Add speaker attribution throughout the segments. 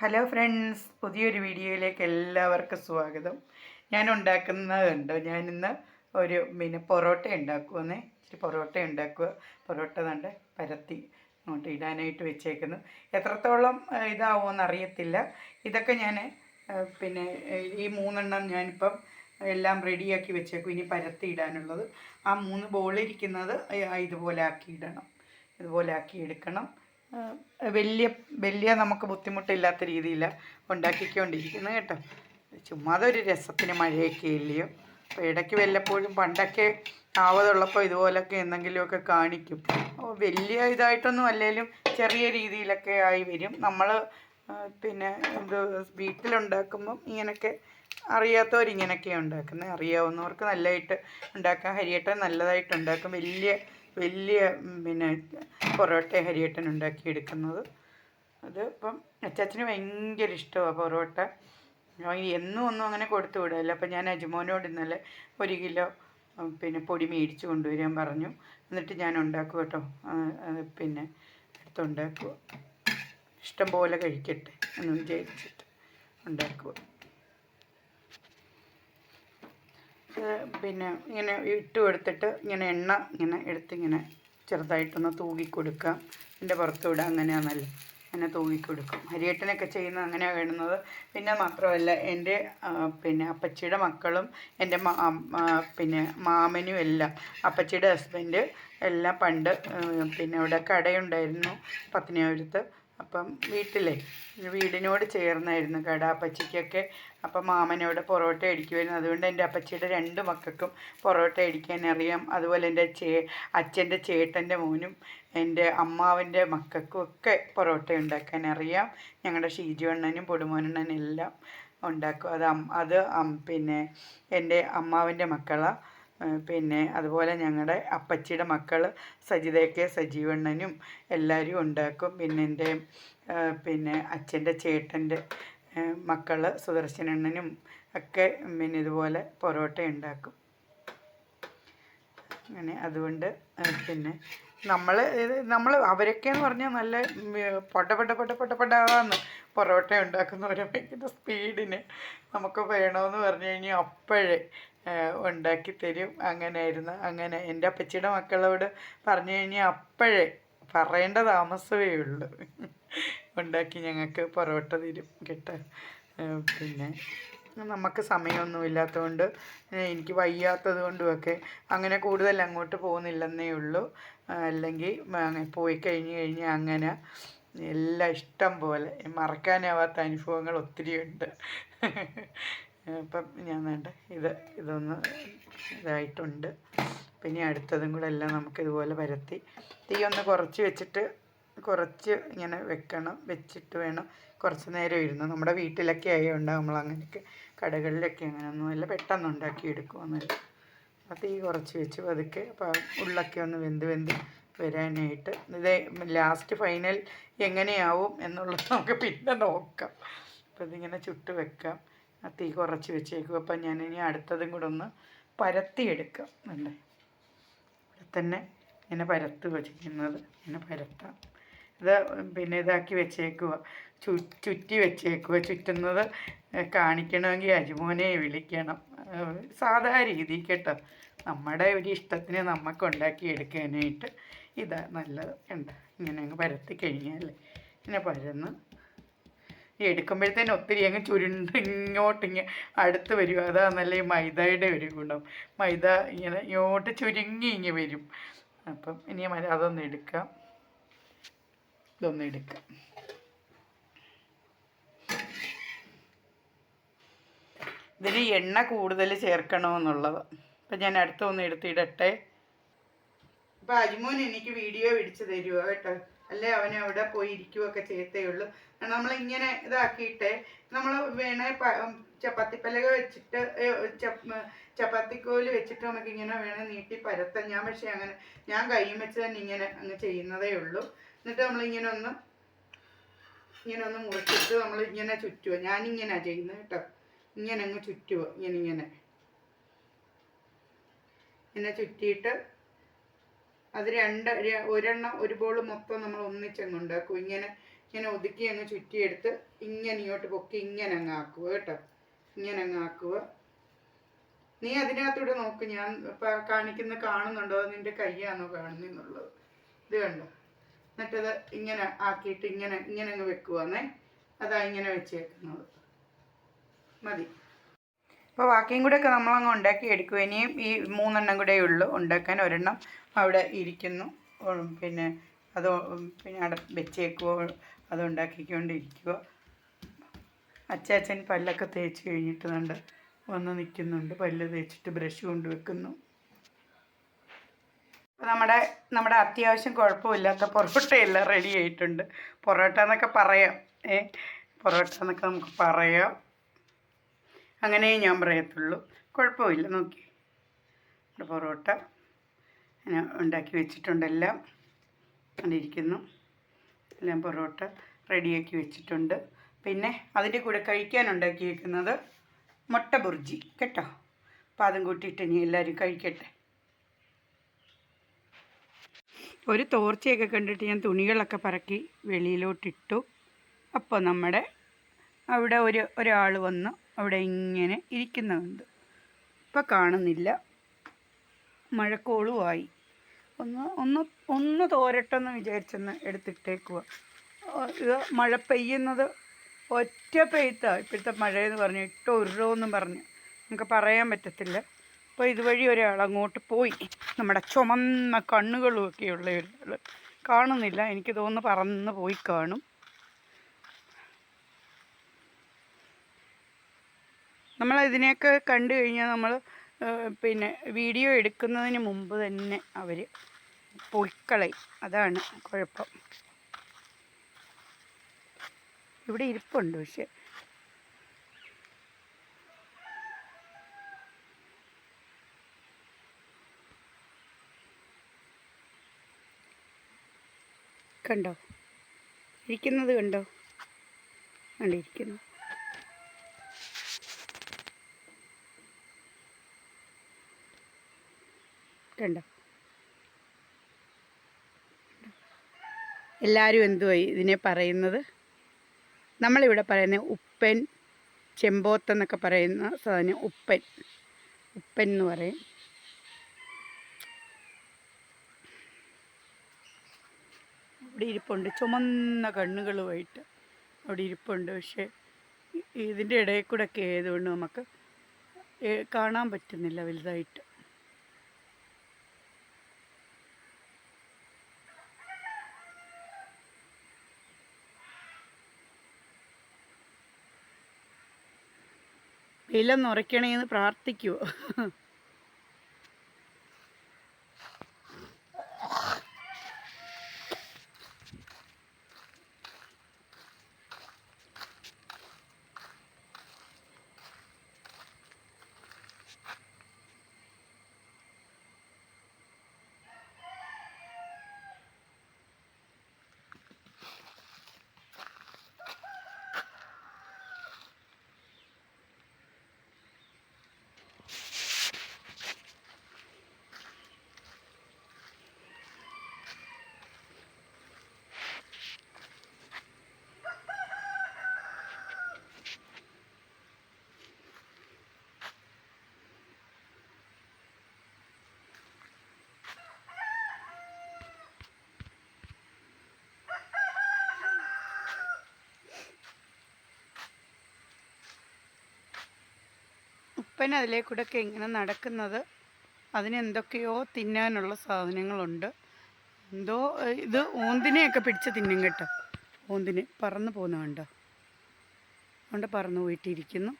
Speaker 1: Hello friends പുതിയൊരു വീഡിയോയിലേക്ക് എല്ലാവർക്കും സ്വാഗതം. ഞാൻ ഉണ്ടാക്കുന്നതുണ്ട് ഞാനിന്ന് ഒരു പിന്നെ പൊറോട്ട ഉണ്ടാക്കുമെന്നേ ഇച്ചിരി പൊറോട്ട ഉണ്ടാക്കുക. പൊറോട്ട കണ്ട് പരത്തി അങ്ങോട്ട് ഇടാനായിട്ട് വെച്ചേക്കുന്നു. എത്രത്തോളം ഇതാവുമെന്ന് അറിയത്തില്ല. ഇതൊക്കെ ഞാൻ പിന്നെ ഈ മൂന്നെണ്ണം ഞാനിപ്പം എല്ലാം റെഡിയാക്കി വെച്ചേക്കും. ഇനി പരത്തി ഇടാനുള്ളത്. ആ മൂന്ന് ബോളിരിക്കുന്നത് ഇതുപോലെ ആക്കി ഇടണം. ഇതുപോലെ ആക്കി എടുക്കണം. വലിയ വലിയ നമുക്ക് ബുദ്ധിമുട്ടില്ലാത്ത രീതിയിൽ ഉണ്ടാക്കിക്കൊണ്ടിരിക്കുന്നത് കേട്ടോ. ചുമ്മാതെ ഒരു രസത്തിന് മഴയൊക്കെ ഇല്ലയോ? അപ്പോൾ ഇടയ്ക്ക് വല്ലപ്പോഴും പണ്ടൊക്കെ ആവതുള്ളപ്പോൾ ഇതുപോലൊക്കെ എന്തെങ്കിലുമൊക്കെ കാണിക്കും. അപ്പോൾ വലിയ ഇതായിട്ടൊന്നും അല്ലെങ്കിലും ചെറിയ രീതിയിലൊക്കെ ആയി വരും. നമ്മൾ പിന്നെ എന്ത് വീട്ടിലുണ്ടാക്കുമ്പം ഇങ്ങനെയൊക്കെ അറിയാത്തവരിങ്ങനെയൊക്കെയാണ് ഉണ്ടാക്കുന്നത് അറിയാവുന്നവർക്ക് നല്ലതായിട്ട് ഉണ്ടാക്കാം. ഹരിയേട്ടൻ നല്ലതായിട്ട് ഉണ്ടാക്കും. വലിയ വലിയ പിന്നെ പൊറോട്ട ഹരിയേട്ടൻ ഉണ്ടാക്കിയെടുക്കുന്നത്. അത് ഇപ്പം അച്ചാച്ചന് ഭയങ്കര ഇഷ്ടമാണ് പൊറോട്ട. എന്നും ഒന്നും അങ്ങനെ കൊടുത്തു വിടില്ല അപ്പം ഞാൻ അജുമോനോട് ഇന്നലെ ഒരു കിലോ പിന്നെ പൊടി മേടിച്ച് കൊണ്ടുവരാൻ പറഞ്ഞു. എന്നിട്ട് ഞാൻ ഉണ്ടാക്കും കേട്ടോ. പിന്നെ എടുത്തുണ്ടാക്കുക ഇഷ്ടം പോലെ കഴിക്കട്ടെ എന്ന് വിചാരിച്ചിട്ട് ഉണ്ടാക്കുക ഇത് പിന്നെ ഇങ്ങനെ ഇട്ട് എടുത്തിട്ട് ഇങ്ങനെ എണ്ണ ഇങ്ങനെ എടുത്ത് ഇങ്ങനെ ചെറുതായിട്ടൊന്ന് തൂകി കൊടുക്കാം. എന്റെ വിടുക അങ്ങനെയാണല്ലോ. അങ്ങനെ തൂകി കൊടുക്കും. ഹരിയേട്ടനൊക്കെ ചെയ്യുന്നത് അങ്ങനെയാണ് വേണ്ടുന്നത് പിന്നെ മാത്രമല്ല എന്റെ പിന്നെ അപ്പച്ചിയുടെ മക്കളും എന്റെ പിന്നെ മാമനും എല്ലാം അപ്പച്ചിയുടെ ഹസ്ബൻഡ് എല്ലാം പണ്ട് പിന്നെ അവിടെ കടയുണ്ടായിരുന്നു പത്തനാപുരത്ത് അപ്പം വീട്ടിലെ വീടിനോട് ചേർന്നായിരുന്നു കട. അപ്പച്ചിക്കൊക്കെ അപ്പം മാമനോട് പൊറോട്ട അടിക്കുമായിരുന്നു അതുകൊണ്ട് എന്റെ അപ്പച്ചിയുടെ രണ്ട് മക്കൾക്കും പൊറോട്ട അടിക്കാൻ അറിയാം. അതുപോലെ എന്റെ ചേ അച്ഛന്റെ ചേട്ടന്റെ മോനും എന്റെ അമ്മാവന്റെ മക്കൾക്കും ഒക്കെ പൊറോട്ട ഉണ്ടാക്കാൻ അറിയാം. ഞങ്ങളുടെ ഷീജു അണ്ണനും പൊടുമോനണ്ണനും എല്ലാം ഉണ്ടാക്കും. അത് അത് പിന്നെ എന്റെ അമ്മാവന്റെ മക്കളാണ് പിന്നെ അതുപോലെ ഞങ്ങളുടെ അപ്പച്ചിയുടെ മക്കൾ സജിതയൊക്കെ സജീവണ്ണനും എല്ലാവരും ഉണ്ടാക്കും. പിന്നെ എന്റെ പിന്നെ അച്ഛന്റെ ചേട്ടന്റെ മക്കൾ സുദർശനണ്ണനും ഒക്കെ പിന്നെ ഇതുപോലെ പൊറോട്ട ഉണ്ടാക്കും അങ്ങനെ അതുകൊണ്ട് പിന്നെ നമ്മൾ നമ്മൾ അവരൊക്കെ എന്ന് പറഞ്ഞാൽ നല്ല പൊട്ട പൊട്ട പൊട്ട പൊട്ട പൊട്ടാന്ന് പൊറോട്ട ഉണ്ടാക്കുന്നവരെ ഭയങ്കര സ്പീഡിന് നമുക്ക് വേണമെന്ന് പറഞ്ഞു കഴിഞ്ഞാൽ അപ്പോഴേ ഉണ്ടാക്കി തരും. അങ്ങനെയായിരുന്നു അങ്ങനെ എന്റെ അപ്പച്ചിയുടെ മക്കളോട് പറഞ്ഞു കഴിഞ്ഞാൽ അപ്പോഴേ പറയേണ്ട താമസമേ ഉള്ളൂ. ഉണ്ടാക്കി ഞങ്ങൾക്ക് പൊറോട്ട തരും കേട്ടോ. പിന്നെ നമുക്ക് സമയമൊന്നും ഇല്ലാത്തതുകൊണ്ട് എനിക്ക് വയ്യാത്തത് കൊണ്ടുമൊക്കെ അങ്ങനെ കൂടുതൽ അങ്ങോട്ട് പോകുന്നില്ലെന്നേ ഉള്ളൂ. അല്ലെങ്കിൽ പോയി കഴിഞ്ഞ് കഴിഞ്ഞ് അങ്ങനെ എല്ലാം ഇഷ്ടം പോലെ മറക്കാനാവാത്ത അനുഭവങ്ങൾ ഒത്തിരി ഉണ്ട്. അപ്പം ഞാൻ വേണ്ട ഇത് ഇതൊന്ന് ഇതായിട്ടുണ്ട്. പിന്നെ അടുത്തതും കൂടെ എല്ലാം നമുക്ക് ഇതുപോലെ പരത്തി തീ ഒന്ന് കുറച്ച് വെച്ചിട്ട് കുറച്ച് ഇങ്ങനെ വെക്കണം വെച്ചിട്ട് വേണം കുറച്ച് നേരം ഇരുന്ന്. നമ്മുടെ വീട്ടിലൊക്കെ ആയതുകൊണ്ട് നമ്മൾ അങ്ങനെയൊക്കെ കടകളിലൊക്കെ അങ്ങനെയൊന്നും അല്ല പെട്ടെന്ന് ഉണ്ടാക്കി എടുക്കുമെന്നല്ല അപ്പോൾ തീ കുറച്ച് വെച്ച് പതുക്കെ അപ്പോൾ ഉള്ളൊക്കെ ഒന്ന് വെന്ത് വെന്ത് വരാനായിട്ട്. ഇത് ലാസ്റ്റ് ഫൈനൽ എങ്ങനെയാവും എന്നുള്ളത് നമുക്ക് പിന്നെ നോക്കാം. അപ്പോൾ ഇതിങ്ങനെ ചുട്ട് വെക്കാം. ആ തീ കുറച്ച് വെച്ചേക്കും. അപ്പം ഞാനിനി അടുത്തതും കൂടെ ഒന്ന് പരത്തിയെടുക്കാം. അല്ലേ? ഇവിടെ തന്നെ ഇങ്ങനെ പരത്തുക ചെയ്യുന്നത് ഇങ്ങനെ പരത്താം. ഇത് പിന്നെ ഇതാക്കി വെച്ചേക്കുക ചു ചുറ്റി വെച്ചേക്കുക ചുറ്റുന്നത് കാണിക്കണമെങ്കിൽ അജുമോനെ വിളിക്കണം. സാധാ രീതി കേട്ടോ. നമ്മുടെ ഒരു ഇഷ്ടത്തിന് നമുക്ക് ഉണ്ടാക്കി എടുക്കാനായിട്ട് ഇതാ നല്ലത്. ഉണ്ട് ഇങ്ങനെ അങ്ങ് പരത്തി കഴിഞ്ഞാൽ ഇങ്ങനെ പരന്ന് എടുക്കുമ്പോഴത്തേന് ഒത്തിരി അങ്ങ് ചുരുണ്ട് ഇങ്ങോട്ട് ഇങ്ങനെ അടുത്ത് വരും. അതാണല്ലേ ഈ മൈദയുടെ ഒരു ഗുണം. മൈദ ഇങ്ങനെ ഇങ്ങോട്ട് ചുരുങ്ങി ഇങ്ങനെ വരും. അപ്പം ഇനി അതൊന്ന് എടുക്കാം. ഇതൊന്ന് എടുക്കാം. ഇതിന് എണ്ണ കൂടുതൽ ചേർക്കണമെന്നുള്ളത്. അപ്പം ഞാൻ അടുത്ത ഒന്ന് എടുത്തിടട്ടെ. അപ്പം അജിമോൻ എനിക്ക് വീഡിയോ പിടിച്ച് തരുമോ കേട്ടോ? അല്ലേ അവൻ അവിടെ പോയി ഇരിക്കുകയൊക്കെ ചെയ്യത്തേ ഉള്ളൂ. നമ്മളിങ്ങനെ ഇതാക്കിയിട്ട് നമ്മൾ വേണേ ചപ്പാത്തിപ്പലക വെച്ചിട്ട് ചപ്പാത്തിക്കോൽ വെച്ചിട്ട് നമുക്ക് ഇങ്ങനെ വേണം നീട്ടി പരത്താൻ ഞാൻ പക്ഷേ അങ്ങനെ ഞാൻ കൈയും വെച്ച് തന്നെ ഇങ്ങനെ അങ്ങ് ചെയ്യുന്നതേ ഉള്ളൂ. എന്നിട്ട് നമ്മൾ ഇങ്ങനെ ഒന്ന് ഇങ്ങനെ ഒന്ന് മുറിച്ചിട്ട് നമ്മൾ ഇങ്ങനെ ചുറ്റുക ഞാനിങ്ങനെയാണ് ചെയ്യുന്നത് കേട്ടോ. ഇങ്ങനെ അങ്ങ് ചുറ്റുക ഇങ്ങനെ ഇങ്ങനെ. ഇങ്ങനെ ചുറ്റിയിട്ട് അത് രണ്ട് ഒരെണ്ണം ഒരു ബോൾ മൊത്തം നമ്മൾ ഒന്നിച്ചങ്ങ് ഉണ്ടാക്കും. ഇങ്ങനെ ഇങ്ങനെ ഒതുക്കി അങ്ങ് ചുറ്റിയെടുത്ത് ഇങ്ങനെ ഇങ്ങോട്ട് പൊക്കി ഇങ്ങനെ അങ്ങ് ആക്കുക കേട്ടോ. ഇങ്ങനെ അങ്ങ് ആക്കുക നീ അതിനകത്തൂടെ നോക്ക് ഞാൻ കാണിക്കുന്ന കാണുന്നുണ്ടോ? നിന്റെ കയ്യാണോ കാണുന്നെന്നുള്ളത്. ഇത് കണ്ടോ? എന്നിട്ടത് ഇങ്ങനെ ആക്കിയിട്ട് ഇങ്ങനെ ഇങ്ങനെ അങ്ങ് വെക്കുവാന്നേ. അതാ ഇങ്ങനെ വെച്ചേക്കുന്നത്. മതി. അപ്പോൾ ബാക്കിയും കൂടെ ഒക്കെ നമ്മളങ്ങ് ഉണ്ടാക്കി എടുക്കും ഇനിയും ഈ മൂന്നെണ്ണം കൂടെ ഉള്ളൂ ഉണ്ടാക്കാൻ. ഒരെണ്ണം അവിടെ ഇരിക്കുന്നു. പിന്നെ അത് പിന്നെ അവിടെ വെച്ചേക്കുവോ. അത് ഉണ്ടാക്കിക്കൊണ്ടിരിക്കുക അച്ചാച്ചൻ പല്ലൊക്കെ തേച്ച് കഴിഞ്ഞിട്ട് കണ്ട് വന്ന് നിൽക്കുന്നുണ്ട്. പല്ല് തേച്ചിട്ട് ബ്രഷ് കൊണ്ട് വെക്കുന്നു അപ്പോൾ നമ്മുടെ നമ്മുടെ അത്യാവശ്യം കുഴപ്പമില്ലാത്ത പൊറോട്ടയെല്ലാം റെഡി ആയിട്ടുണ്ട്. പൊറോട്ട എന്നൊക്കെ പറയാം. ഏ പൊറോട്ട എന്നൊക്കെ നമുക്ക് പറയാം. അങ്ങനെ ഞാൻ പറയത്തുള്ളൂ. കുഴപ്പമില്ല നോക്കി. നമ്മുടെ പൊറോട്ട ഞാൻ ഉണ്ടാക്കി വെച്ചിട്ടുണ്ടെല്ലാം കണ്ടിരിക്കുന്നു. എല്ലാം പൊറോട്ട റെഡിയാക്കി വെച്ചിട്ടുണ്ട്. പിന്നെ അതിന്റെ കൂടെ കഴിക്കാൻ ഉണ്ടാക്കി വെക്കുന്നത് മുട്ട ബുർജി കേട്ടോ? അപ്പം അതും കൂട്ടിയിട്ട് ഇനി എല്ലാവരും കഴിക്കട്ടെ. ഒരു തോർച്ചയൊക്കെ കണ്ടിട്ട് ഞാൻ തുണികളൊക്കെ പറക്കി വെളിയിലോട്ടിട്ടു. അപ്പോൾ നമ്മുടെ അവിടെ ഒരു ഒരാൾ വന്ന്. അവിടെ ഇങ്ങനെ ഇരിക്കുന്നുണ്ട്. ഇപ്പം കാണുന്നില്ല. മഴക്കോളുമായി ഒന്ന് ഒന്ന് ഒന്ന് തോരട്ടെന്ന് വിചാരിച്ചെന്ന് എടുത്തിട്ടേക്കുക ഇത് മഴ പെയ്യുന്നത് ഒറ്റ പെയ്ത്താണ് ഇപ്പോഴത്തെ മഴയെന്ന് പറഞ്ഞു ഇട്ട ഉരുളോന്നും പറഞ്ഞു. നമുക്ക് പറയാൻ പറ്റത്തില്ല. അപ്പോൾ ഇതുവഴി ഒരാൾ അങ്ങോട്ട് പോയി. നമ്മുടെ ചുമന്ന കണ്ണുകളും ഒക്കെയുള്ള ഒരാൾ കാണുന്നില്ല. എനിക്ക് തോന്നുന്നു പറന്ന് പോയി കാണും. നമ്മൾ ഇതിനെയൊക്കെ കണ്ടു കഴിഞ്ഞാൽ നമ്മൾ പിന്നെ വീഡിയോ എടുക്കുന്നതിന് മുമ്പ് തന്നെ അവർ പൊയ്ക്കളയും. അതാണ് കുഴപ്പം. ഇവിടെ ഇരിപ്പുണ്ട് പക്ഷെ. കണ്ടോ? ഇരിക്കുന്നത് കണ്ടോ? കണ്ടിരിക്കുന്നു കണ്ടോ? എല്ലാവരും എന്തുവായി ഇതിനെ പറയുന്നത്? നമ്മളിവിടെ പറയുന്ന ഉപ്പൻ ചെമ്പോത്തെന്നൊക്കെ പറയുന്ന സാധനം ഉപ്പൻ. ഉപ്പൻ എന്ന് പറയും. അവിടെ ഇരിപ്പുണ്ട്. ചുമന്ന കണ്ണുകളുമായിട്ട് അവിടെ ഇരിപ്പുണ്ട്. പക്ഷേ ഇതിന്റെ ഇടയിൽ കൂടെ ഒക്കെ ആയതുകൊണ്ട് നമുക്ക് കാണാൻ പറ്റുന്നില്ല വലുതായിട്ട്. വെയിലൊന്ന് ഉറയ്ക്കണേന്ന് പ്രാർത്ഥിക്കുവോ ഉപ്പൻ അതിലേ കൂടെ ഒക്കെ ഇങ്ങനെ നടക്കുന്നത്. അതിന് എന്തൊക്കെയോ തിന്നാനുള്ള സാധനങ്ങളുണ്ട്. എന്തോ ഇത് ഊന്തിനെയൊക്കെ പിടിച്ച് തിന്നും കേട്ടോ. ഊന്തിന് പറന്നു പോകുന്നുണ്ട് അതുകൊണ്ട് പറന്നു പോയിട്ടിരിക്കുന്നു.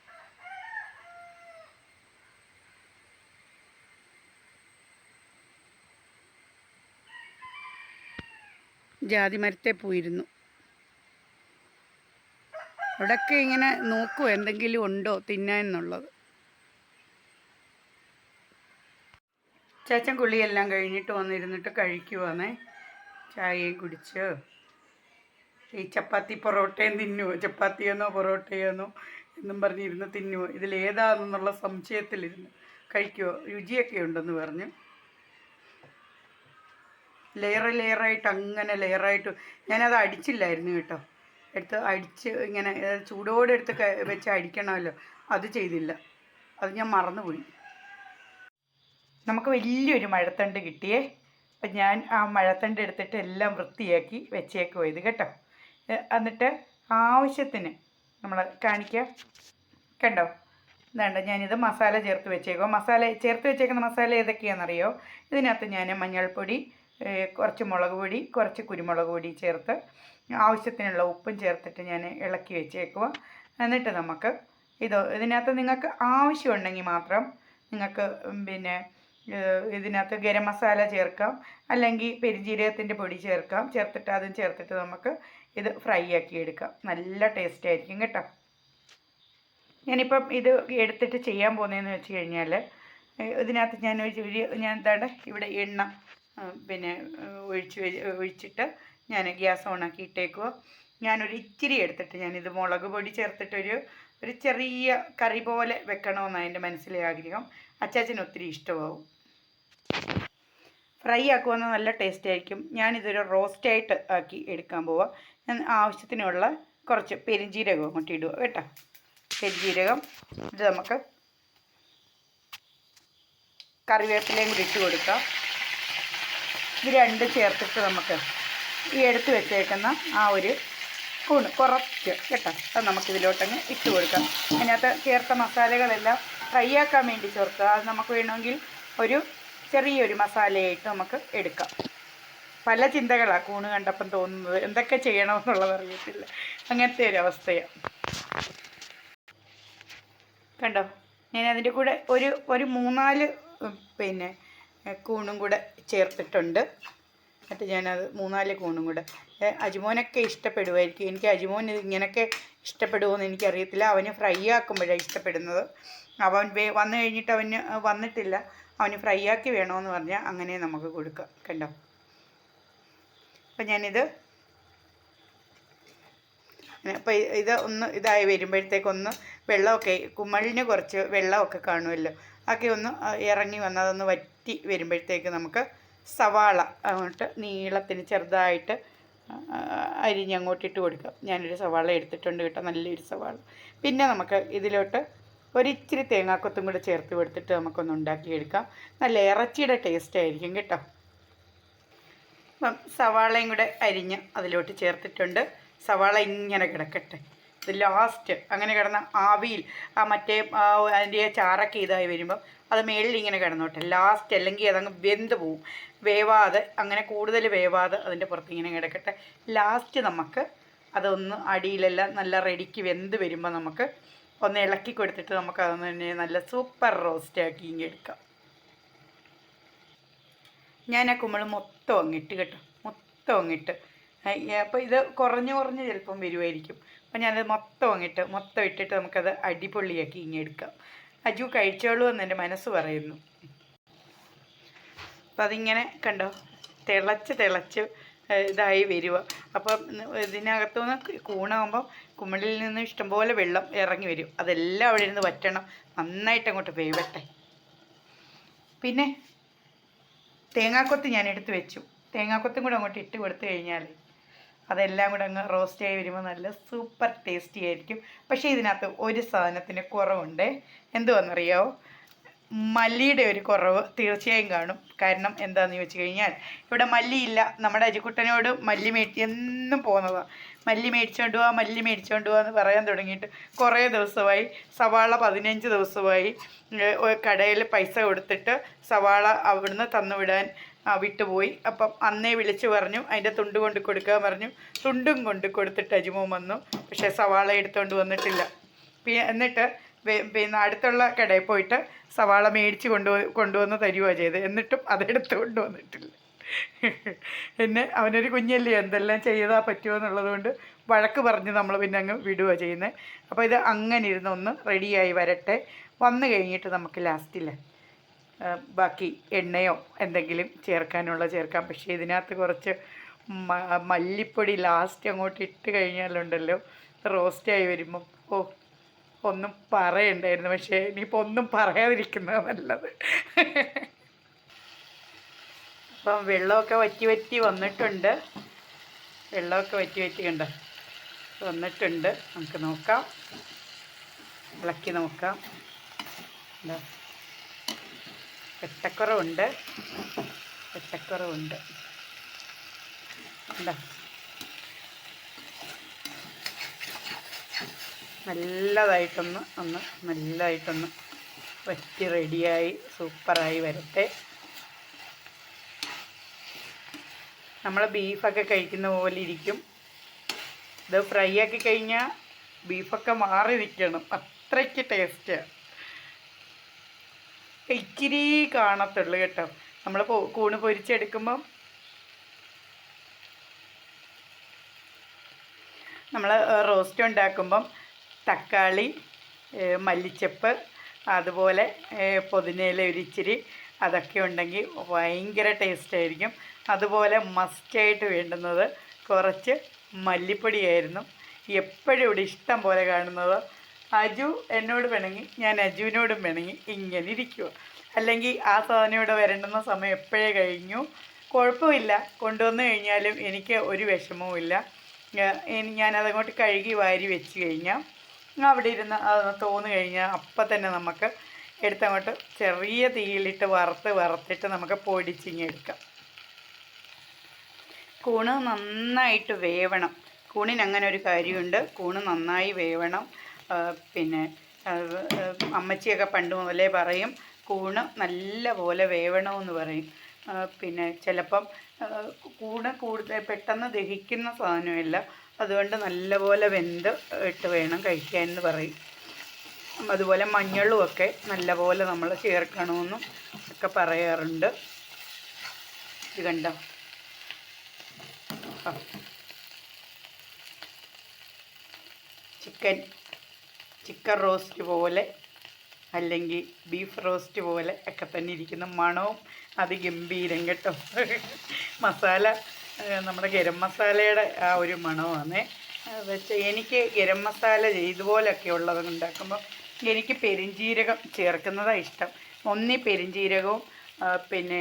Speaker 1: ജാതി മരത്തെ പോയിരുന്നു. അവിടെയൊക്കെ ഇങ്ങനെ നോക്കൂ എന്തെങ്കിലും ഉണ്ടോ തിന്നാൻ എന്നുള്ളത്. ചേച്ചൻ കുളിയെല്ലാം കഴിഞ്ഞിട്ട് വന്നിരുന്നിട്ട് കഴിക്കുവാന്നേ. ചായയും കുടിച്ച്. ഈ ചപ്പാത്തി പൊറോട്ടയും തിന്നുവോ? ചപ്പാത്തിയെന്നോ പൊറോട്ടയെന്നോ എന്നും പറഞ്ഞിരുന്ന് തിന്നുവോ? ഇതിലേതാണെന്നുള്ള സംശയത്തിലിരുന്ന് കഴിക്കുവോ? രുചിയൊക്കെ ഉണ്ടെന്ന് പറഞ്ഞു. ലെയർ ലെയറായിട്ട് അങ്ങനെ ലെയറായിട്ട് ഞാനത് അടിച്ചില്ലായിരുന്നു കേട്ടോ. എടുത്ത് അടിച്ച് ഇങ്ങനെ ചൂടോടെ എടുത്ത് വെച്ച് അടിക്കണമല്ലോ. അത് ചെയ്തില്ല. അത് ഞാൻ മറന്നുപോയി. നമുക്ക് വലിയൊരു മഴത്തണ്ട് കിട്ടിയേ. അപ്പം ഞാൻ ആ മഴത്തണ്ട് എടുത്തിട്ട് എല്ലാം വൃത്തിയാക്കി വെച്ചേക്കുക ഇത് കേട്ടോ. എന്നിട്ട് ആവശ്യത്തിന് നമ്മൾ കാണിക്കുക കണ്ടോ? വേണ്ട ഞാനിത് മസാല ചേർത്ത് വെച്ചേക്കുക മസാല ചേർത്ത് വെച്ചേക്കുന്ന മസാല ഏതൊക്കെയാണെന്നറിയോ ഇതിനകത്ത് ഞാൻ മഞ്ഞൾപ്പൊടി കുറച്ച് മുളക് പൊടി കുറച്ച് കുരുമുളക് പൊടി ചേർത്ത് ആവശ്യത്തിനുള്ള ഉപ്പും ചേർത്തിട്ട് ഞാൻ ഇളക്കി വെച്ചേക്കുക എന്നിട്ട് നമുക്ക് ഇത് ഇതിനകത്ത് നിങ്ങൾക്ക് ആവശ്യമുണ്ടെങ്കിൽ മാത്രം നിങ്ങൾക്ക് പിന്നെ ഇതിനകത്ത് ഗരം മസാല ചേർക്കാം. അല്ലെങ്കിൽ പെരിഞ്ജീരകത്തിന്റെ പൊടി ചേർക്കാം. ചേർത്തിട്ട് അതും ചേർത്തിട്ട് നമുക്ക് ഇത് ഫ്രൈ ആക്കി എടുക്കാം. നല്ല ടേസ്റ്റ് ആയിരിക്കും കേട്ടോ. ഞാനിപ്പം ഇത് എടുത്തിട്ട് ചെയ്യാൻ പോകുന്നതെന്ന് വെച്ച് കഴിഞ്ഞാൽ ഇതിനകത്ത് ഞാൻ ഞാൻ എന്താണ് ഇവിടെ എണ്ണ പിന്നെ ഒഴിച്ച് ഒഴിച്ചിട്ട് ഞാൻ ഗ്യാസ് ഓണാക്കി ഇട്ടേക്കുക. ഞാനൊരു ഇച്ചിരി എടുത്തിട്ട് ഞാനിത് മുളക് പൊടി ചേർത്തിട്ടൊരു ഒരു ചെറിയ കറി പോലെ വെക്കണമെന്നാണ് എന്റെ മനസ്സിലെ ആഗ്രഹം. അച്ചാച്ചന് ഒത്തിരി ഇഷ്ടമാവും. ഫ്രൈ ആക്കുമെന്ന് നല്ല ടേസ്റ്റ് ആയിരിക്കും. ഞാനിതൊരു റോസ്റ്റായിട്ട് ആക്കി എടുക്കാൻ പോവാം. ഞാൻ ആവശ്യത്തിനുള്ള കുറച്ച് പെരിഞ്ജീരകം അങ്ങോട്ട് ഇടുക കേട്ടോ. പെരിഞ്ജീരകം ഇത് നമുക്ക് കറിവേപ്പിലയും കൂടി ഇട്ട് കൊടുക്കാം. ഇത് രണ്ട് ചേർത്തിട്ട് നമുക്ക് ഈ എടുത്ത് വെച്ചേക്കുന്ന ആ ഒരു കൂണ് കുറച്ച് കേട്ടോ. അത് നമുക്കിതിലോട്ടങ്ങ് ഇട്ട് കൊടുക്കാം. അതിനകത്ത് ചേർത്ത മസാലകളെല്ലാം ഫ്രൈ ആക്കാൻ വേണ്ടി ചേർക്കുക അത് നമുക്ക് വേണമെങ്കിൽ ഒരു ചെറിയൊരു മസാലയായിട്ട് നമുക്ക് എടുക്കാം. പല ചിന്തകളാണ് കൂണ് കണ്ടപ്പം തോന്നുന്നത്. എന്തൊക്കെ ചെയ്യണമെന്നുള്ളത് അറിയത്തില്ല. അങ്ങനത്തെ ഒരു അവസ്ഥയാണ് കണ്ടോ? ഞാൻ അതിന്റെ കൂടെ ഒരു ഒരു മൂന്നാൽ പിന്നെ കൂണും കൂടെ ചേർത്തിട്ടുണ്ട്. എന്നിട്ട് ഞാനത് മൂന്നാൽ കൂണും കൂടെ. അജിമോനൊക്കെ ഇഷ്ടപ്പെടുമായിരിക്കും എനിക്ക് അജിമോൻ ഇത് ഇഷ്ടപ്പെടുമോ ഇഷ്ടപ്പെടുമോയെന്ന് എനിക്കറിയത്തില്ല. അവന് ഫ്രൈ ആക്കുമ്പോഴാണ് ഇഷ്ടപ്പെടുന്നത്. അവൻ വന്നു കഴിഞ്ഞിട്ട് അവന് വന്നിട്ടില്ല. അവന് ഫ്രൈ ആക്കി വേണമെന്ന് പറഞ്ഞാൽ അങ്ങനെ നമുക്ക് കൊടുക്കാം കണ്ടോ? അപ്പം ഞാനിത് അപ്പോൾ ഇത് ഒന്ന് ഇതായി വരുമ്പോഴത്തേക്കൊന്ന് വെള്ളമൊക്കെ കുമ്മളിന് കുറച്ച് വെള്ളമൊക്കെ കാണുമല്ലോ ഒക്കെ ഒന്ന് ഇറങ്ങി വന്ന് അതൊന്ന് വറ്റി വരുമ്പോഴത്തേക്ക് നമുക്ക് സവാള അങ്ങോട്ട് നീളത്തിന് ചെറുതായിട്ട് അരിഞ്ഞങ്ങോട്ടിട്ട് കൊടുക്കാം. ഞാനൊരു സവാള എടുത്തിട്ടുണ്ട് കേട്ടോ നല്ലൊരു സവാള. പിന്നെ നമുക്ക് ഇതിലോട്ട് ഒരിച്ചിരി തേങ്ങാക്കൊത്തും കൂടെ ചേർത്ത് കൊടുത്തിട്ട് നമുക്കൊന്ന് ഉണ്ടാക്കിയെടുക്കാം. നല്ല ഇറച്ചിയുടെ ടേസ്റ്റ് ആയിരിക്കും കേട്ടോ. അപ്പം സവാളയും കൂടെ അരിഞ്ഞ് അതിലോട്ട് ചേർത്തിട്ടുണ്ട്. സവാള ഇങ്ങനെ കിടക്കട്ടെ. ഇത് ലാസ്റ്റ് അങ്ങനെ കിടന്ന ആവിയിൽ ആ മറ്റേ അതിന്റെ ചാറൊക്കെ ഇതായി വരുമ്പോൾ അത് മേളിൽ ഇങ്ങനെ കിടന്നോട്ടെ. ലാസ്റ്റ് അല്ലെങ്കിൽ അതങ്ങ് വെന്ത് പോവും. വേവാതെ അങ്ങനെ കൂടുതൽ വേവാതെ അതിന്റെ പുറത്ത് ഇങ്ങനെ കിടക്കട്ടെ. ലാസ്റ്റ് നമുക്ക് അതൊന്ന് അടിയിലെല്ലാം നല്ല റെഡിക്ക് വെന്ത് വരുമ്പോൾ നമുക്ക് ഒന്ന് ഇളക്കി കൊടുത്തിട്ട് നമുക്ക് അതൊന്ന് തന്നെ നല്ല സൂപ്പർ റോസ്റ്റ് ആക്കി എടുക്കാം. ഞാൻ ആ കുമ്പൾ മൊത്തം അങ്ങിട്ട് കേട്ടോ. മൊത്തം അങ്ങിട്ട് അപ്പോൾ ഇത് കുറഞ്ഞ് കുറഞ്ഞ് ചിലപ്പം വരുമായിരിക്കും അപ്പോൾ ഞാനത് മൊത്തം അങ്ങിട്ട് മൊത്തം ഇട്ടിട്ട് നമുക്കത് അടിപൊളിയാക്കി ഇങ്ങനെ എടുക്കാം. അജു കഴിച്ചോളൂ എന്ന് എന്റെ മനസ്സ് പറയുന്നു. അപ്പം അതിങ്ങനെ കണ്ടോ? തിളച്ച് തിളച്ച് ഇതായി വരിക അപ്പം ഇതിനകത്തുനിന്ന് കൂണാകുമ്പോൾ കുമ്മിളിൽ നിന്ന് ഇഷ്ടംപോലെ വെള്ളം ഇറങ്ങി വരും. അതെല്ലാം അവിടെ ഇരുന്ന് വറ്റണം. നന്നായിട്ട് അങ്ങോട്ട് വേവട്ടെ. പിന്നെ തേങ്ങാക്കൊത്ത് ഞാൻ എടുത്ത് വെച്ചു. തേങ്ങാക്കൊത്തും കൂടെ അങ്ങോട്ട് ഇട്ട് കൊടുത്തു കഴിഞ്ഞാൽ അതെല്ലാം കൂടെ അങ്ങ് റോസ്റ്റ് ആയി വരുമ്പോൾ നല്ല സൂപ്പർ ടേസ്റ്റി ആയിരിക്കും. പക്ഷേ ഇതിനകത്ത് ഒരു സാധനത്തിന് കുറവുണ്ട്. എന്തുവെന്നറിയാമോ മല്ലിയുടെ ഒരു കുറവ് തീർച്ചയായും കാണും. കാരണം എന്താണെന്ന് ചോദിച്ചു കഴിഞ്ഞാൽ ഇവിടെ മല്ലിയില്ല. നമ്മുടെ അജിക്കുട്ടനോട് മല്ലി മേടിച്ച് എന്നും പോകുന്നതാണ് മല്ലി മേടിച്ചോണ്ട് പോവാ മല്ലി മേടിച്ചോണ്ട് പോവാ എന്ന് പറയാൻ തുടങ്ങിയിട്ട് കുറേ ദിവസമായി സവാള പതിനഞ്ച് ദിവസമായി കടയിൽ പൈസ കൊടുത്തിട്ട് സവാള അവിടുന്ന് തന്നുവിടാൻ വിടാൻ വിട്ടുപോയി. അപ്പം അന്നേ വിളിച്ചു പറഞ്ഞു അതിന്റെ തുണ്ട് കൊണ്ട് കൊടുക്കാൻ പറഞ്ഞു. തുണ്ടും കൊണ്ട് കൊടുത്തിട്ട് അജിമോൻ വന്നു. പക്ഷേ സവാള എടുത്തുകൊണ്ട് വന്നിട്ടില്ല. എന്നിട്ട് പിന്നെ അടുത്തുള്ള കടയിൽ പോയിട്ട് സവാള മേടിച്ച് കൊണ്ടു കൊണ്ടുവന്ന് തരുവാ ചെയ്ത് എന്നിട്ടും അതെടുത്ത് കൊണ്ടുവന്നിട്ടില്ല. പിന്നെ അവനൊരു കുഞ്ഞല്ലേ എന്തെല്ലാം ചെയ്താൽ പറ്റുമോ എന്നുള്ളത് കൊണ്ട് വഴക്ക് പറഞ്ഞ് നമ്മൾ പിന്നെ അങ്ങ് വിടുക ചെയ്യുന്നത് അപ്പോൾ ഇത് അങ്ങനെ ഇരുന്ന് ഒന്ന് റെഡിയായി വരട്ടെ. വന്നു കഴിഞ്ഞിട്ട് നമുക്ക് ലാസ്റ്റിൽ ബാക്കി എണ്ണയോ എന്തെങ്കിലും ചേർക്കാനുള്ള ചേർക്കാം. പക്ഷേ ഇതിനകത്ത് കുറച്ച് മല്ലിപ്പൊടി ലാസ്റ്റ് അങ്ങോട്ട് ഇട്ട് കഴിഞ്ഞാലുണ്ടല്ലോ റോസ്റ്റായി വരുമ്പം. ഓ ഒന്നും പറയണ്ടായിരുന്നു. പക്ഷേ ഇനിയിപ്പോൾ ഒന്നും പറയാതിരിക്കുന്നത് നല്ലത്. അപ്പം വെള്ളമൊക്കെ വറ്റി വറ്റി വന്നിട്ടുണ്ട്. വെള്ളമൊക്കെ വറ്റി വറ്റി കണ്ടോ വന്നിട്ടുണ്ട്. നമുക്ക് നോക്കാം. ഇളക്കി നോക്കാം. എന്താ വെട്ടക്കുറവുണ്ട്. വെട്ടക്കുറവുണ്ട്. എന്താ നല്ലതായിട്ടൊന്ന് ഒന്ന് നല്ലതായിട്ടൊന്ന് വറ്റി റെഡിയായി സൂപ്പറായി വരട്ടെ. നമ്മൾ ബീഫൊക്കെ കഴിക്കുന്ന പോലെ ഇരിക്കും. ഇത് ഫ്രൈ ആക്കി കഴിഞ്ഞാൽ ബീഫൊക്കെ മാറി നിൽക്കണം അത്രയ്ക്ക് ടേസ്റ്റ് ഇച്ചിരി കാണത്തുള്ളൂ കേട്ടോ. നമ്മൾ കൂണ് പൊരിച്ചെടുക്കുമ്പം നമ്മൾ റോസ്റ്റ് ഉണ്ടാക്കുമ്പം തക്കാളി മല്ലിച്ചപ്പ് അതുപോലെ പുതിനയില ഒരിച്ചിരി അതൊക്കെ ഉണ്ടെങ്കിൽ ഭയങ്കര ടേസ്റ്റായിരിക്കും അതുപോലെ മസ്റ്റായിട്ട് വേണ്ടുന്നത് കുറച്ച് മല്ലിപ്പൊടിയായിരുന്നു. എപ്പോഴും ഇവിടെ ഇഷ്ടം പോലെ കാണുന്നത്. അജു എന്നോട് വേണമെങ്കിൽ ഞാൻ അജുവിനോടും വേണമെങ്കിൽ ഇങ്ങനെ ഇരിക്കുക അല്ലെങ്കിൽ ആ സാധനം ഇവിടെ വരേണ്ടുന്ന സമയം എപ്പോഴേ കഴിഞ്ഞു? കുഴപ്പമില്ല. കൊണ്ടുവന്നു കഴിഞ്ഞാലും എനിക്ക് ഒരു വിഷമവും ഇല്ല ഞാ- ഇനി ഞാനതങ്ങോട്ട് കഴുകി വാരി വെച്ച് കഴിഞ്ഞാൽ അവിടെ ഇരുന്ന് തോന്നു കഴിഞ്ഞാൽ അപ്പം തന്നെ നമുക്ക് എടുത്തങ്ങോട്ട് ചെറിയ തീയിലിട്ട് വറുത്ത് വറുത്തിട്ട് നമുക്ക് പൊടിച്ചിങ്ങെടുക്കാം. കൂണ് നന്നായിട്ട് വേവണം. കൂണിന് അങ്ങനെ ഒരു കാര്യമുണ്ട് കൂണ് നന്നായി വേവണം. പിന്നെ അമ്മച്ചിയൊക്കെ പണ്ട് മുതലേ പറയും കൂണ് നല്ല പോലെ വേവണമെന്ന് പറയും പിന്നെ ചിലപ്പം കൂണ് കൂടുതൽ പെട്ടെന്ന് ദഹിക്കുന്ന സാധനമല്ല. അതുകൊണ്ട് നല്ലപോലെ വെന്ത് ഇട്ട് വേണം കഴിക്കാൻ എന്ന് പറയും. അതുപോലെ മഞ്ഞളും ഒക്കെ നല്ലപോലെ നമ്മൾ ചേർക്കണമെന്നും ഒക്കെ പറയാറുണ്ട്. ഇത് കണ്ടോ? ചിക്കൻ ചിക്കൻ റോസ്റ്റ് പോലെ അല്ലെങ്കിൽ ബീഫ് റോസ്റ്റ് പോലെ ഒക്കെ തന്നെ ഇരിക്കുന്ന. മണവും അത് ഗംഭീരം കേട്ടോ. മസാല നമ്മുടെ ഗരം മസാലയുടെ ആ ഒരു മണമാണ്. വെച്ച് എനിക്ക് ഗരം മസാല ഇതുപോലൊക്കെ ഉള്ളത് ഉണ്ടാക്കുമ്പോൾ എനിക്ക് പെരിഞ്ജീരകം ചേർക്കുന്നതാണ് ഇഷ്ടം. ഒന്നി പെരിഞ്ജീരകവും പിന്നെ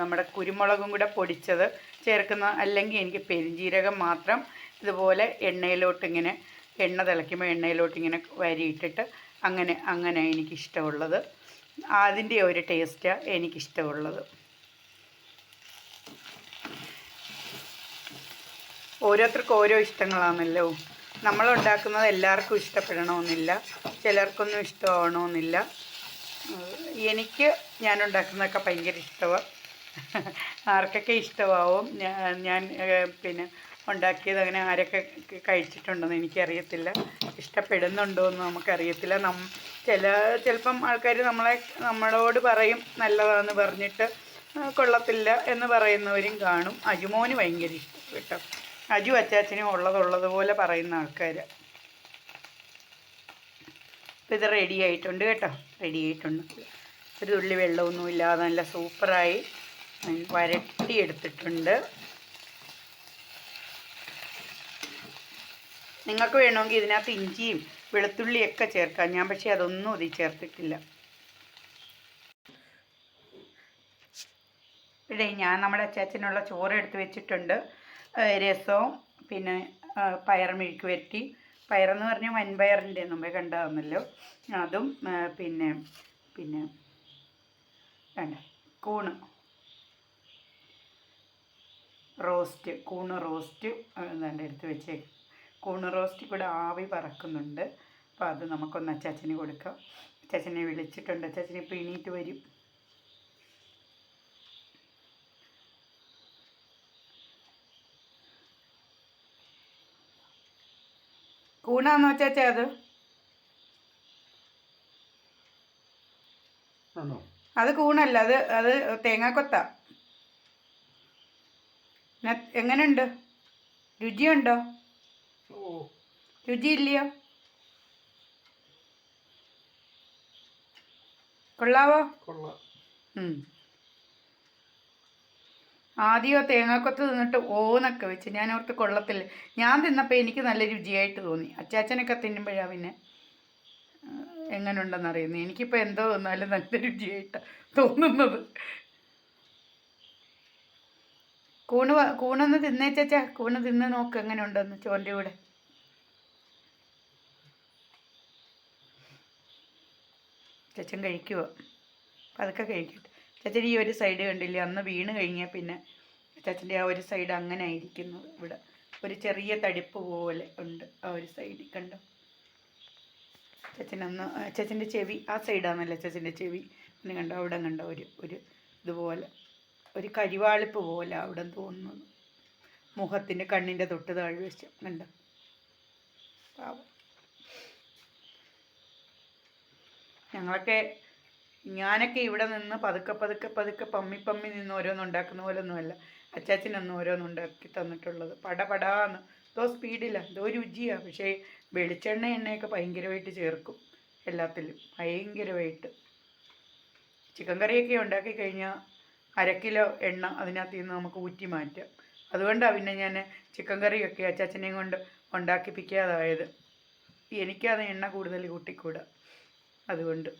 Speaker 1: നമ്മുടെ കുരുമുളകും കൂടെ പൊടിച്ചത് ചേർക്കുന്ന അല്ലെങ്കിൽ എനിക്ക് പെരിഞ്ജീരകം മാത്രം ഇതുപോലെ എണ്ണയിലോട്ട് ഇങ്ങനെ എണ്ണ തിളയ്ക്കുമ്പോൾ എണ്ണയിലോട്ട് ഇങ്ങനെ വരിയിട്ടിട്ട് അങ്ങനെ അങ്ങനെ എനിക്കിഷ്ടമുള്ളത്. അതിന്റെ ഒരു ടേസ്റ്റാണ് എനിക്കിഷ്ടമുള്ളത്. ഓരോരുത്തർക്കും ഓരോ ഇഷ്ടങ്ങളാണല്ലോ. നമ്മളുണ്ടാക്കുന്നത് എല്ലാവർക്കും ഇഷ്ടപ്പെടണമെന്നില്ല. ചിലർക്കൊന്നും ഇഷ്ടമാവണമെന്നില്ല. എനിക്ക് ഞാൻ ഉണ്ടാക്കുന്നതൊക്കെ ഭയങ്കര ഇഷ്ടമാണ് ആർക്കൊക്കെ ഇഷ്ടമാവും? ഞാൻ പിന്നെ ഉണ്ടാക്കിയത് അങ്ങനെ ആരൊക്കെ കഴിച്ചിട്ടുണ്ടെന്ന് എനിക്കറിയത്തില്ല. ഇഷ്ടപ്പെടുന്നുണ്ടോ എന്ന് നമുക്കറിയത്തില്ല. നം ചില ചിലപ്പം ആൾക്കാർ നമ്മളെ നമ്മളോട് പറയും നല്ലതാണെന്ന് പറഞ്ഞിട്ട് കൊള്ളത്തില്ല എന്ന് പറയുന്നവരും കാണും. അജുമോന് ഭയങ്കര ഇഷ്ടം കേട്ടോ. അജു അച്ചാച്ചനും ഉള്ളതുള്ളതുപോലെ പറയുന്ന ആൾക്കാർ ഇപ്പം ഇത് റെഡി ആയിട്ടുണ്ട് കേട്ടോ. റെഡി ആയിട്ടുണ്ട്. ഒരു തുള്ളി വെള്ളമൊന്നും ഇല്ലാതെ നല്ല സൂപ്പറായി വരട്ടി എടുത്തിട്ടുണ്ട് നിങ്ങൾക്ക് വേണമെങ്കിൽ ഇതിനകത്ത് ഇഞ്ചിയും വെളുത്തുള്ളിയൊക്കെ ചേർക്കാം. ഞാൻ പക്ഷേ അതൊന്നും ഇതിൽ ചേർത്തിട്ടില്ല. ഇവിടെ ഞാൻ നമ്മുടെ അച്ചാച്ചനുള്ള ചോറ് എടുത്ത് വെച്ചിട്ടുണ്ട്. രസവും പിന്നെ പയർ മെഴുക്ക് വരട്ടി. പയറെന്ന് പറഞ്ഞാൽ വൻപയറിന്റെ മുമ്പേ കണ്ടതാണല്ലോ അതും പിന്നെ പിന്നെ വേണ്ട കൂണ്. റോസ്റ്റ് കൂണ് റോസ്റ്റ് എന്താണ്ട് എടുത്ത് വെച്ചേ. കൂണ് റോസ്റ്റ് കൂടെ ആവി പറക്കുന്നുണ്ട്. അപ്പോൾ അത് നമുക്കൊന്ന് അച്ചാച്ചന് കൊടുക്കാം. അച്ചാച്ചനെ വിളിച്ചിട്ടുണ്ട്. അച്ചാച്ചനെ ഇപ്പോൾ എണീറ്റ് വരും. കൂണാന്ന് വെച്ചാ അത്? അത് കൂണല്ല അത് അത് തേങ്ങാക്കൊത്ത. എങ്ങനെയുണ്ട് രുചിയുണ്ടോ? രുചിയില്ലയോ? കൊള്ളാവോ?
Speaker 2: കൊള്ളാം.
Speaker 1: ആദ്യമോ തേങ്ങാക്കൊത്ത് തിന്നിട്ട് ഓന്നൊക്കെ വെച്ച്. ഞാൻ ഓർത്ത് കൊള്ളത്തില്ല. ഞാൻ തിന്നപ്പോൾ എനിക്ക് നല്ല രുചിയായിട്ട് തോന്നി. അച്ചാച്ചനൊക്കെ തിന്നുമ്പോഴാണ് പിന്നെ എങ്ങനെയുണ്ടെന്ന് അറിയുന്നത് എനിക്കിപ്പോൾ എന്തോ നല്ല നല്ല രുചിയായിട്ട് തോന്നുന്നത്. കൂണ് കൂണൊന്ന് തിന്നേച്ചാ കൂണ് തിന്ന് നോക്ക് എങ്ങനെയുണ്ടെന്ന് ചോറിന്റെ കൂടെ. ചേച്ചൻ കഴിക്കുമോ അതൊക്കെ കഴിക്കട്ടെ. ചച്ചൻ ഈ ഒരു സൈഡ് കണ്ടില്ലേ? അന്ന് വീണ് കഴിഞ്ഞാൽ പിന്നെ ചച്ചന്റെ ആ ഒരു സൈഡ് അങ്ങനെ ആയിരിക്കുന്നത് ഇവിടെ. ഒരു ചെറിയ തടിപ്പ് പോലെ ഉണ്ട് ആ ഒരു സൈഡിൽ കണ്ടോ? ചച്ചനൊന്ന് ചച്ചന്റെ ചെവി ആ സൈഡാണല്ലേ ചച്ചന്റെ ചെവി. പിന്നെ കണ്ടോ? അവിടെ കണ്ടോ? ഒരു ഒരു ഇതുപോലെ ഒരു കരിവാളിപ്പ് പോലെ അവിടെ തോന്നുന്നു. മുഖത്തിന്റെ കണ്ണിന്റെ തൊട്ട് താഴെ വെച്ച് കണ്ടോ? പാവം. ഞങ്ങളൊക്കെ ഞാനൊക്കെ ഇവിടെ നിന്ന് പതുക്കെ പതുക്കെ പതുക്കെ പമ്മി പമ്മി നിന്ന് ഓരോന്ന് ഉണ്ടാക്കുന്ന പോലെ ഒന്നുമല്ല അച്ചാച്ചനൊന്നും ഓരോന്ന് ഉണ്ടാക്കി തന്നിട്ടുള്ളത്. പട പടപടാന്ന് എന്തോ സ്പീഡിലാണ് എന്തോ രുചിയാണ് പക്ഷേ വെളിച്ചെണ്ണ എണ്ണയൊക്കെ ഭയങ്കരമായിട്ട് ചേർക്കും എല്ലാത്തിലും. ഭയങ്കരമായിട്ട്. ചിക്കൻ കറിയൊക്കെ ഉണ്ടാക്കി കഴിഞ്ഞാൽ അര കിലോ എണ്ണ അതിനകത്ത് നിന്ന് നമുക്ക് ഊറ്റി മാറ്റാം. അതുകൊണ്ടാണ് പിന്നെ ഞാൻ ചിക്കൻ കറിയൊക്കെ അച്ചാച്ചനെയും കൊണ്ട് ഉണ്ടാക്കിപ്പിക്കാതായത്. എനിക്കത് എണ്ണ കൂടുതൽ കൂട്ടിക്കൂടാ. അതുകൊണ്ട്.